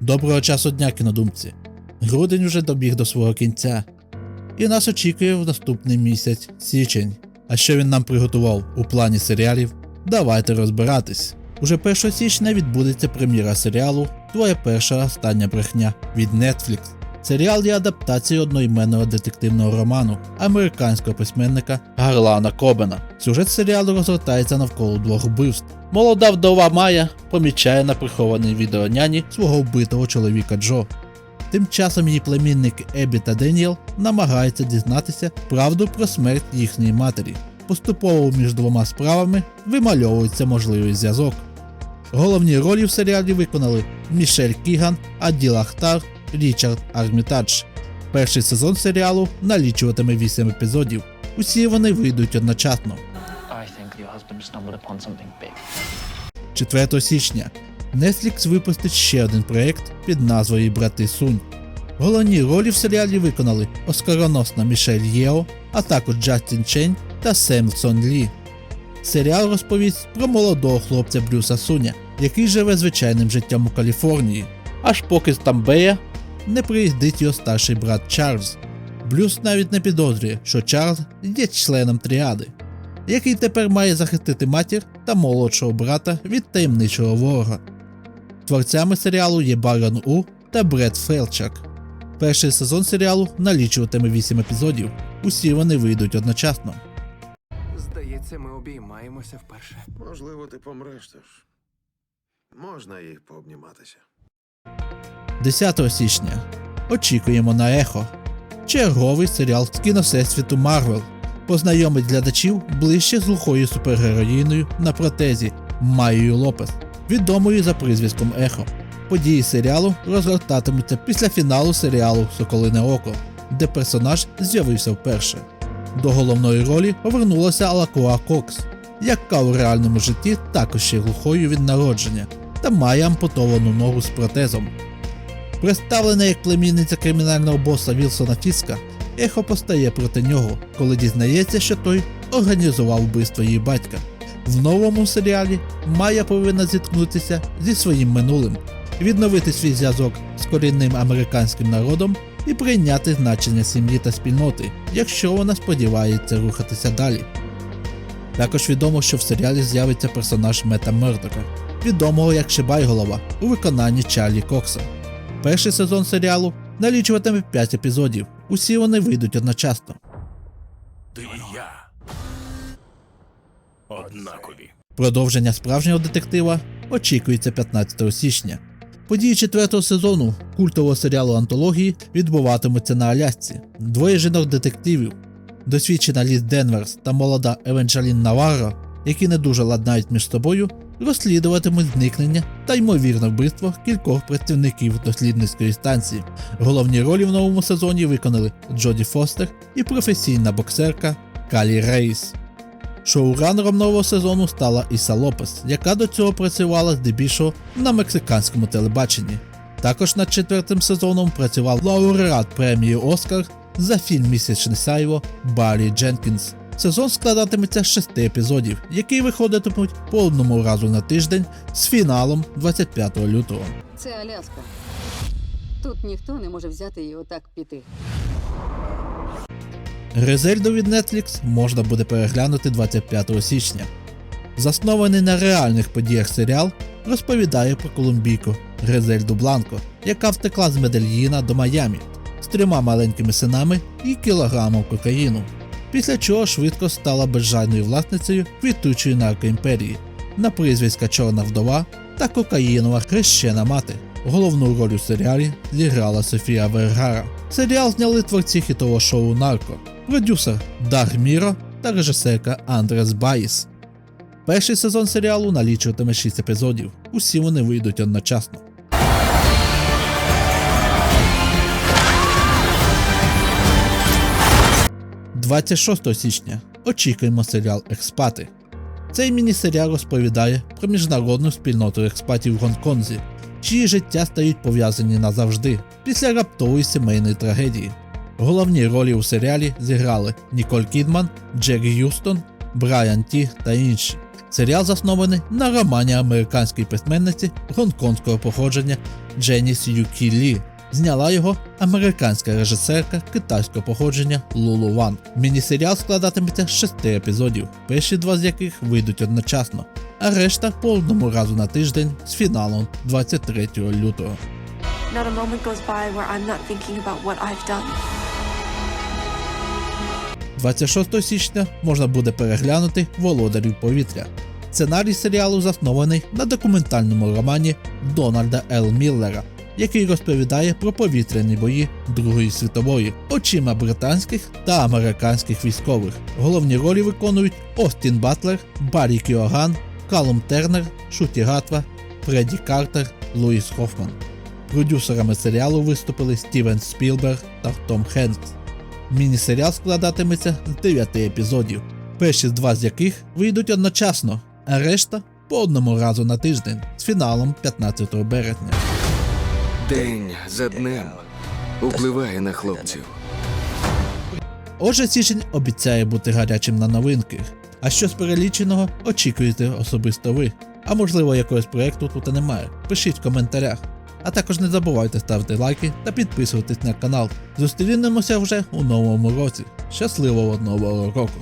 Доброго часу дня, кінодумці. Грудень уже добіг до свого кінця. І нас очікує в наступний місяць січень. А що він нам приготував у плані серіалів? Давайте розбиратись. Уже 1 січня відбудеться прем'єра серіалу Твоя перша остання брехня від Netflix. Серіал є адаптацією одноіменного детективного роману американського письменника Гарлана Кобена. Сюжет серіалу розгортається навколо двох вбивств. Молода вдова Майя помічає на прихованій відеоняні свого вбитого чоловіка Джо. Тим часом її племінники Ебі та Деніел намагаються дізнатися правду про смерть їхньої матері. Поступово між двома справами вимальовується можливий зв'язок. Головні ролі в серіалі виконали Мішель Кіган, Аділ Ахтар, Річард Армітадж. Перший сезон серіалу налічуватиме 8 епізодів. Усі вони вийдуть одночасно. I think your husband stumbled upon something big. 4 січня Netflix випустить ще один проєкт під назвою Брати Сунь. Головні ролі в серіалі виконали оскароносна Мішель Єо, а також Джастін Чень та Сем Сон Лі. Серіал розповість про молодого хлопця Брюса Суня, який живе звичайним життям у Каліфорнії, аж поки з Тамбея не приїздить його старший брат Чарльз. Блюс навіть не підозрює, що Чарльз є членом тріади який тепер має захистити матір та молодшого брата від таємничого ворога. Творцями серіалу є Барон У та Бред Фелчак. Перший сезон серіалу налічуватиме 8 епізодів. Усі вони вийдуть одночасно. Здається, ми обіймаємося вперше. Можливо, ти помреш теж. Можна їх пообніматися. 10 січня очікуємо на ехо. Черговий серіал з кіновсесвіту Марвел познайомить глядачів ближче з глухою супергероїною на протезі Майєю Лопес, відомою за призвіском Ехо. Події серіалу розгортатимуться після фіналу серіалу Соколине Око, де персонаж з'явився вперше. До головної ролі повернулася Алакуа Кокс, яка у реальному житті також є глухою від народження та має ампутовану ногу з протезом. Представлена як племінниця кримінального боса Вілсона Фіска, Ехо постає проти нього, коли дізнається, що той організував вбивство її батька. В новому серіалі Майя повинна зіткнутися зі своїм минулим, відновити свій зв'язок з корінним американським народом і прийняти значення сім'ї та спільноти, якщо вона сподівається рухатися далі. Також відомо, що в серіалі з'явиться персонаж Мета Мердока, відомого як Шибайголова у виконанні Чарлі Кокса. Перший сезон серіалу налічуватиме 5 епізодів. Усі вони вийдуть одночасно. Ти і я. Однакові. Продовження справжнього детектива очікується 15 січня. Події четвертого сезону культового серіалу антології відбуватимуться на Алясці. Двоє жінок-детективів, досвідчена Ліз Денверс та молода Евенджелін Наварро, які не дуже ладнають між собою, розслідуватимуть зникнення та ймовірне вбивство кількох працівників дослідницької станції. Головні ролі в новому сезоні виконали Джоді Фостер і професійна боксерка Калі Рейс. Шоуранером нового сезону стала Іса Лопес, яка до цього працювала здебільшого на мексиканському телебаченні. Також над четвертим сезоном працював лауреат премії Оскар за фільм Місячне Сайво Баррі Дженкінс. Сезон складатиметься з шести епізодів, які виходитимуть по одному разу на тиждень з фіналом 25 лютого. Це Аляска. Тут ніхто не може взяти і отак піти. Гризельду від Netflix можна буде переглянути 25 січня. Заснований на реальних подіях серіал розповідає про колумбійку Гризельду Бланко, яка втекла з Медельїна до Майамі з трьома маленькими синами і кілограмом кокаїну, після чого швидко стала безжальною власницею квітучої наркоімперії на прізвиська Чорна вдова та кокаїнова хрещена мати. Головну роль у серіалі зіграла Софія Вергара. Серіал зняли творці хітового шоу Нарко, продюсер Даг Міро та режисерка Андрес Баїс. Перший сезон серіалу налічуватиме 6 епізодів. Усі вони вийдуть одночасно. – 26 січня очікуємо серіал Експати. Цей міні-серіал розповідає про міжнародну спільноту експатів в Гонконзі, чиї життя стають пов'язані назавжди після раптової сімейної трагедії. Головні ролі у серіалі зіграли Ніколь Кідман, Джері Юстон, Брайан Ті та інші. Серіал заснований на романі американської письменниці гонконгського походження Дженіс Юкі Лі. Зняла його американська режисерка китайського походження Лулу Ван. Міні-серіал складатиметься з шести епізодів, перші два з яких вийдуть одночасно, а решта по одному разу на тиждень з фіналом 23 лютого. Not a moment goes by where I'm not thinking about what I've done. 26 січня можна буде переглянути Володарів повітря. Сценарій серіалу заснований на документальному романі Дональда Л. Міллера, який розповідає про повітряні бої Другої світової очима британських та американських військових. Головні ролі виконують Остін Батлер, Баррі Кіоган, Калум Тернер, Шуті Гатва, Фредді Картер, Луїс Хофман. Продюсерами серіалу виступили Стівен Спілберг та Том Хенкс. Міні-серіал складатиметься з 9 епізодів, перші два з яких вийдуть одночасно, а решта по одному разу на тиждень з фіналом 15 березня. День за днем впливає на хлопців. Отже, січень обіцяє бути гарячим на новинки. А що з переліченого очікуєте особисто ви? А можливо, якогось проєкту тут і немає. Пишіть в коментарях. А також не забувайте ставити лайки та підписуватись на канал. Зустрінемося вже у новому році. Щасливого нового року!